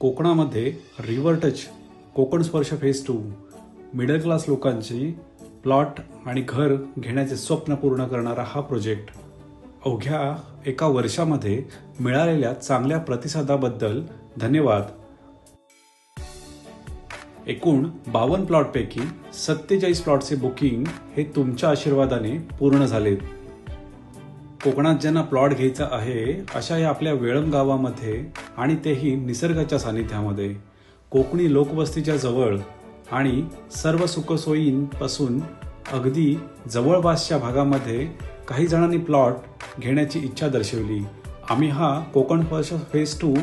कोकणामध्ये river touch Konkan Sparsh phase two middle class लोकांची plot आणि घर घेण्याचे स्वप्न पूर्ण करणारा हा प्रोजेक्ट अवघ्या एका वर्षामध्ये मिळालेल्या चांगल्या प्रतिसादाबद्दल धन्यवाद. एकूण बावन्न प्लॉटपैकी सत्तेचाळीस प्लॉटचे बुकिंग हे तुमच्या आशीर्वादाने पूर्ण झालेत. कोकणात ज्यांना प्लॉट घ्यायचा आहे अशा या आपल्या वेळम गावामध्ये आणि तेही निसर्गाच्या सानिध्यामध्ये कोकणी लोकवस्तीच्या जवळ आणि सर्व सुखसोयींपासून अगदी जवळपासच्या भागामध्ये काही जणांनी प्लॉट घेण्याची इच्छा दर्शवली. आम्ही हा कोकण फर्स्ट फेज टू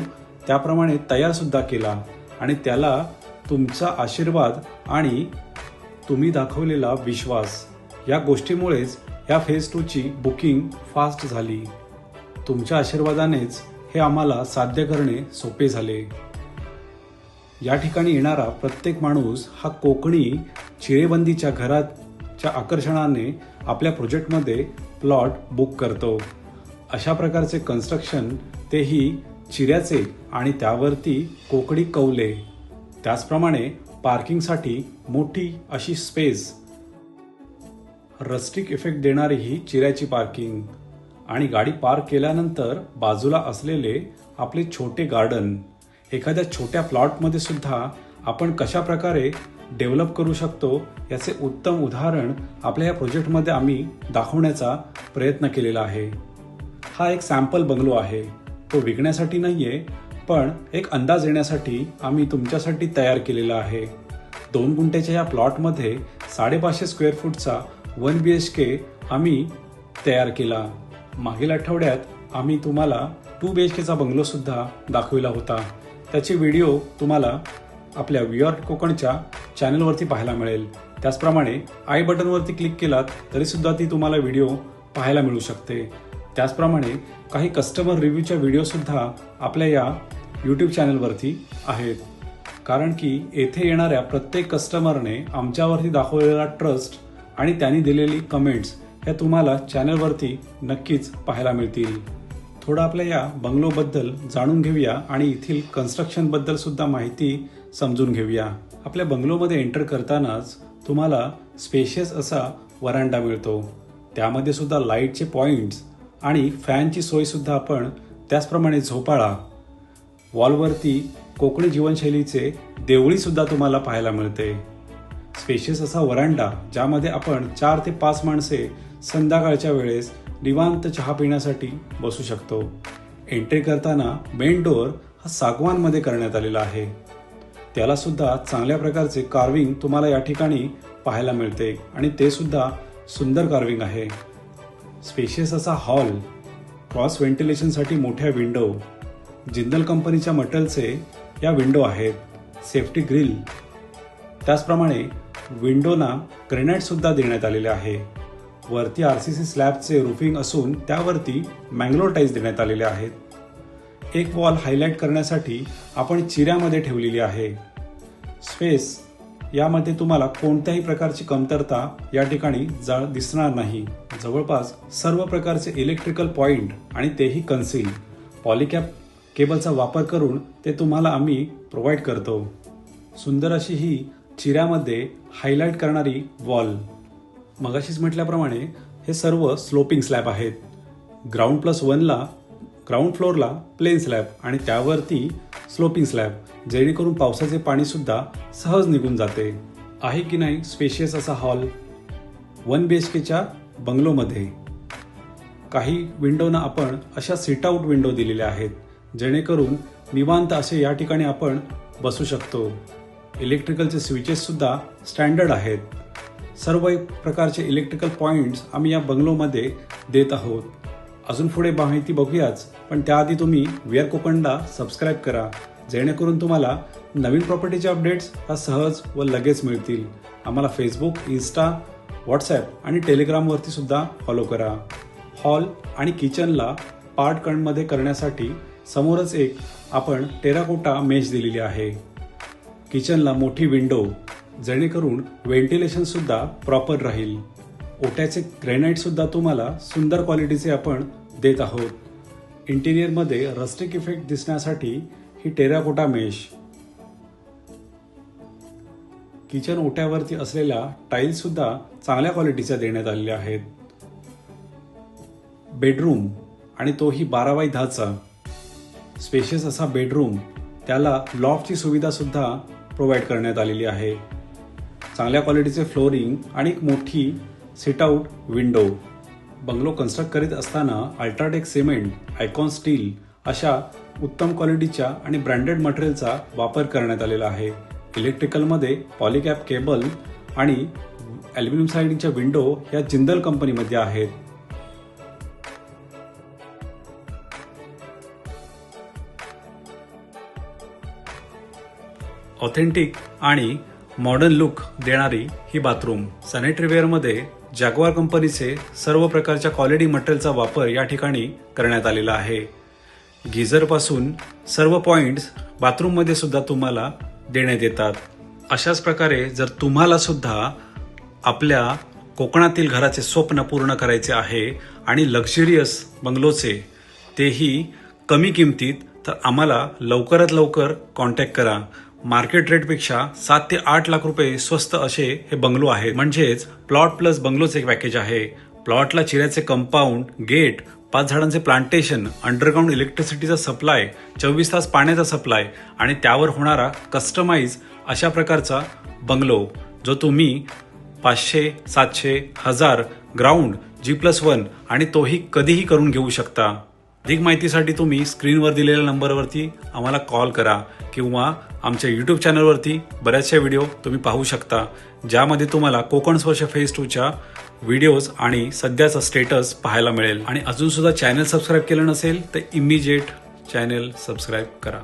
त्याप्रमाणे तयारसुद्धा केला आणि त्याला तुमचा आशीर्वाद आणि तुम्ही दाखवलेला विश्वास या गोष्टीमुळेच या फेज टूची बुकिंग फास्ट झाली. तुमच्या आशीर्वादानेच हे आम्हाला साध्य करणे सोपे झाले. या ठिकाणी येणारा प्रत्येक माणूस हा कोकणी चिरेबंदीच्या घराच्या आकर्षणाने आपल्या प्रोजेक्टमध्ये प्लॉट बुक करतो. अशा प्रकारचे कन्स्ट्रक्शन तेही चिऱ्याचे आणि त्यावरती कोकणी कौले. त्याचप्रमाणे पार्किंगसाठी मोठी अशी स्पेस रस्टिक इफेक्ट देणारी ही चिऱ्याची पार्किंग. आणि गाडी पार्क केल्यानंतर बाजूला असलेले आपले छोटे गार्डन एखाद्या छोट्या प्लॉटमध्ये सुद्धा आपण कशा प्रकारे डेव्हलप करू शकतो याचे उत्तम उदाहरण आपल्या या प्रोजेक्टमध्ये आम्ही दाखवण्याचा प्रयत्न केलेला आहे. हा एक सॅम्पल बंगलो आहे. तो विकण्यासाठी नाही आहे पण एक अंदाज येण्यासाठी आम्ही तुमच्यासाठी तयार केलेला आहे. दोन गुंठ्याच्या या प्लॉटमध्ये साडेपाचशे स्क्वेअर फूटचा वन बी एच के आम्ही तयार केला. मागील आठवड्यात आम्ही तुम्हाला टू बी एच केचा बंगलोसुद्धा दाखविला होता. त्याचे व्हिडिओ तुम्हाला आपल्या व्युअर कोकणच्या चॅनलवरती पाहायला मिळेल. त्याचप्रमाणे आय बटनवरती क्लिक केलात तरीसुद्धा ती तुम्हाला व्हिडिओ पाहायला मिळू शकते. त्याचप्रमाणे काही कस्टमर रिव्ह्यूच्या व्हिडिओसुद्धा आपल्या या यूट्यूब चॅनलवरती आहेत. कारण की येथे येणाऱ्या प्रत्येक कस्टमरने आमच्यावरती दाखवलेला ट्रस्ट आणि त्यांनी दिलेली कमेंट्स ह्या तुम्हाला चॅनलवरती नक्कीच पाहायला मिळतील. थोडं आपल्या या बंगलोबद्दल जाणून घेऊया आणि येथील कन्स्ट्रक्शनबद्दल सुद्धा माहिती समजून घेऊया. आपल्या बंगलोमध्ये एंटर करतानाच तुम्हाला स्पेशियस असा वरांडा मिळतो. त्यामध्ये सुद्धा लाईटचे पॉईंट्स आणि फॅनची सोयसुद्धा आपण त्याचप्रमाणे झोपाळा. वॉलवरती कोकणी जीवनशैलीचे देवळीसुद्धा तुम्हाला पाहायला मिळते. स्पेशियस असा वरांडा ज्यामध्ये आपण चार ते पाच माणसे संध्याकाळच्या वेळेस निवांत चहा पिण्यासाठी बसू शकतो. एंट्री करताना मेन डोअर हा सागवानमध्ये करण्यात आलेला आहे. त्याला सुद्धा चांगल्या प्रकारचे कार्विंग तुम्हाला या ठिकाणी पाहायला मिळते आणि ते सुद्धा सुंदर कार्विंग आहे. स्पेशियस असा हॉल क्रॉस व्हेंटिलेशनसाठी मोठ्या विंडो जिंदल कंपनीच्या मटलचे या विंडो आहेत. सेफ्टी ग्रिल त्याचप्रमाणे विंडोना ग्रेनाईटसुद्धा देण्यात आलेले आहे. वरती आर सी सी स्लॅबचे रुफिंग असून त्यावरती मँगलोर टाईल्स देण्यात आलेले आहेत. एक वॉल हायलाईट करण्यासाठी आपण चिऱ्यामध्ये ठेवलेली आहे. स्पेस यामध्ये तुम्हाला कोणत्याही प्रकारची कमतरता या ठिकाणी जा दिसणार नाही. जवळपास सर्व प्रकारचे इलेक्ट्रिकल पॉईंट आणि तेही कन्सील. पॉलिकॅप केबलचा वापर करून ते तुम्हाला आम्ही प्रोव्हाइड करतो. सुंदर अशी ही चिऱ्यामध्ये हायलाईट करणारी वॉल मगाशीच म्हटल्याप्रमाणे हे सर्व स्लोपिंग स्लॅब आहेत. ग्राउंड प्लस वनला ग्राउंड फ्लोअरला प्लेन स्लॅब आणि त्यावरती स्लोपिंग स्लॅब जेणेकरून पावसाचे पाणीसुद्धा सहज निघून जाते. आहे की नाही स्पेशियस असा हॉल वन बी एच केच्या बंगलोमध्ये काही विंडोना आपण अशा सिटआउट विंडो दिलेल्या आहेत जेणेकरून निवांत असे या ठिकाणी आपण बसू शकतो. इलेक्ट्रिकलचे स्विचेससुद्धा स्टँडर्ड आहेत. सर्व प्रकारचे इलेक्ट्रिकल पॉईंट्स आम्ही या बंगलोमध्ये देत आहोत. अजून पुढे माहिती बघूयाच पण त्याआधी तुम्ही वेअर कोकणला सबस्क्राईब करा जेणेकरून तुम्हाला नवीन प्रॉपर्टीचे अपडेट्स हा सहज व लगेच मिळतील. आम्हाला फेसबुक इन्स्टा व्हॉट्सॲप आणि टेलिग्रामवरती सुद्धा फॉलो करा. हॉल आणि किचनला पार्ट कणमध्ये करण्यासाठी समोरच एक आपण टेराकोटा मेश दिलेली आहे. किचनला मोठी विंडो जेणेकरून व्हेंटिलेशन सुद्धा प्रॉपर राहील. ओट्याचे ग्रॅनाइट सुद्धा तुम्हाला सुंदर क्वालिटीचे आपण देत आहोत. इंटिरियरमध्ये रस्टिक इफेक्ट दिसण्यासाठी ही टेराकोटा मेश किचन ओट्यावरती असलेल्या टाईल्स सुद्धा चांगल्या क्वालिटीच्या देण्यात आलेल्या आहेत. बेडरूम आणि तोही बारा बाय दहाचा. स्पेशियस असा बेडरूम त्याला लॉफ्टची सुविधासुद्धा प्रोव्हाइड करण्यात आलेली आहे. चांगल्या क्वालिटीचे फ्लोरिंग आणि एक मोठी सिटआउट विंडो बंगलो कन्स्ट्रक्ट करीत असताना अल्ट्राटेक सिमेंट आयकॉन स्टील अशा उत्तम क्वालिटीच्या आणि ब्रँडेड मटेरियलचा वापर करण्यात आलेला आहे. इलेक्ट्रिकलमध्ये पॉलिकॅप केबल आणि ॲल्युमिनियम साईडिंगच्या विंडो या जिंदल कंपनीमध्ये आहेत. ऑथेंटिक आणि मॉडर्न लुक देणारी ही बाथरूम. सॅनिटरीवेअरमध्ये जॅगवार कंपनीचे सर्व प्रकारच्या क्वालिटी मटेरियलचा वापर या ठिकाणी करण्यात आलेला आहे. गिझरपासून सर्व पॉईंट्स बाथरूममध्ये सुद्धा तुम्हाला देण्यात येतात. अशाच प्रकारे जर तुम्हाला सुद्धा आपल्या कोकणातील घराचे स्वप्न पूर्ण करायचे आहे आणि लक्झरियस बंगलोचे तेही कमी किमतीत तर आम्हाला लवकरात लवकर कॉन्टॅक्ट करा. मार्केट रेटपेक्षा सात ते आठ लाख रुपये स्वस्त असे हे बंगलो आहेत म्हणजेच प्लॉट प्लस बंगलोचे एक पॅकेज आहे. प्लॉटला चिऱ्याचे कंपाऊंड गेट पाच झाडांचे प्लांटेशन अंडरग्राऊंड इलेक्ट्रिसिटीचा सप्लाय चोवीस तास पाण्याचा सप्लाय आणि त्यावर होणारा कस्टमाइज अशा प्रकारचा बंगलो जो तुम्ही पाचशे सातशे हजार ग्राउंड जी प्लस वन आणि तोही कधीही करून घेऊ शकता. अधिक माहितीसाठी तुम्ही स्क्रीनवर दिलेल्या नंबरवरती आम्हाला कॉल करा किंवा आमच्या यूट्यूब चॅनलवरती बऱ्याचशा व्हिडिओ तुम्ही पाहू शकता ज्यामध्ये तुम्हाला कोकण स्पर्श फेज टूच्या व्हिडिओज आणि सध्याचा स्टेटस पाहायला मिळेल. आणि अजूनसुद्धा चॅनल सबस्क्राईब केलं नसेल तर इमिजिएट चॅनल सबस्क्राईब करा.